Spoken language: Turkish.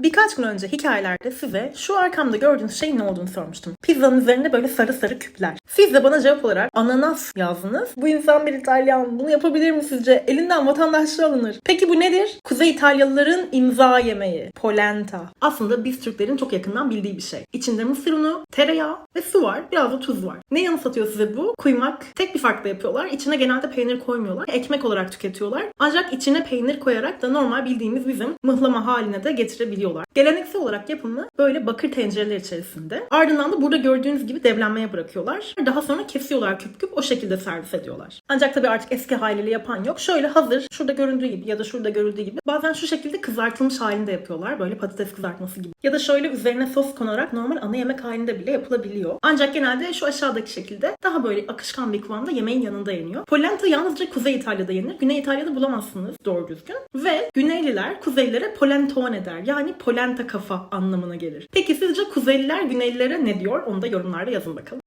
Birkaç gün önce hikayelerde size şu arkamda gördüğünüz şeyin ne olduğunu sormuştum. Pizzanın üzerinde böyle sarı sarı küpler. Siz de bana cevap olarak ananas yazdınız. Bu insan bir İtalyan. Bunu yapabilir mi sizce? Elinden vatandaşlığı alınır. Peki bu nedir? Kuzey İtalyalıların imza yemeği. Polenta. Aslında biz Türklerin çok yakından bildiği bir şey. İçinde mısır unu, tereyağı ve su var. Biraz da tuz var. Ne yanı satıyor size bu? Kuymak. Tek bir farkla yapıyorlar. İçine genelde peynir koymuyorlar. Ekmek olarak tüketiyorlar. Ancak içine peynir koyarak da normal bildiğimiz bizim mıhlama haline de getirebiliyorlar. Geleneksel olarak yapımı böyle bakır tencereler içerisinde. Ardından da burada gördüğünüz gibi devlenmeye bırakıyorlar. Daha sonra kesiyorlar küp küp o şekilde servis ediyorlar. Ancak tabii artık eski haliyle yapan yok. Şöyle hazır şurada göründüğü gibi ya da şurada görüldüğü gibi bazen şu şekilde kızartılmış halinde yapıyorlar. Böyle patates kızartması gibi. Ya da şöyle üzerine sos konarak normal ana yemek halinde bile yapılabiliyor. Ancak genelde şu aşağıdaki şekilde daha böyle akışkan bir kıvamda yemeğin yanında yeniyor. Polenta yalnızca Kuzey İtalya'da yenir. Güney İtalya'da bulamazsınız doğru düzgün. Ve Güneyliler Kuzeylilere polentone der. Yani polenta kafa anlamına gelir. Peki sizce Kuzeyliler Güneylilere ne diyor? Onu da yorumlarda yazın bakalım.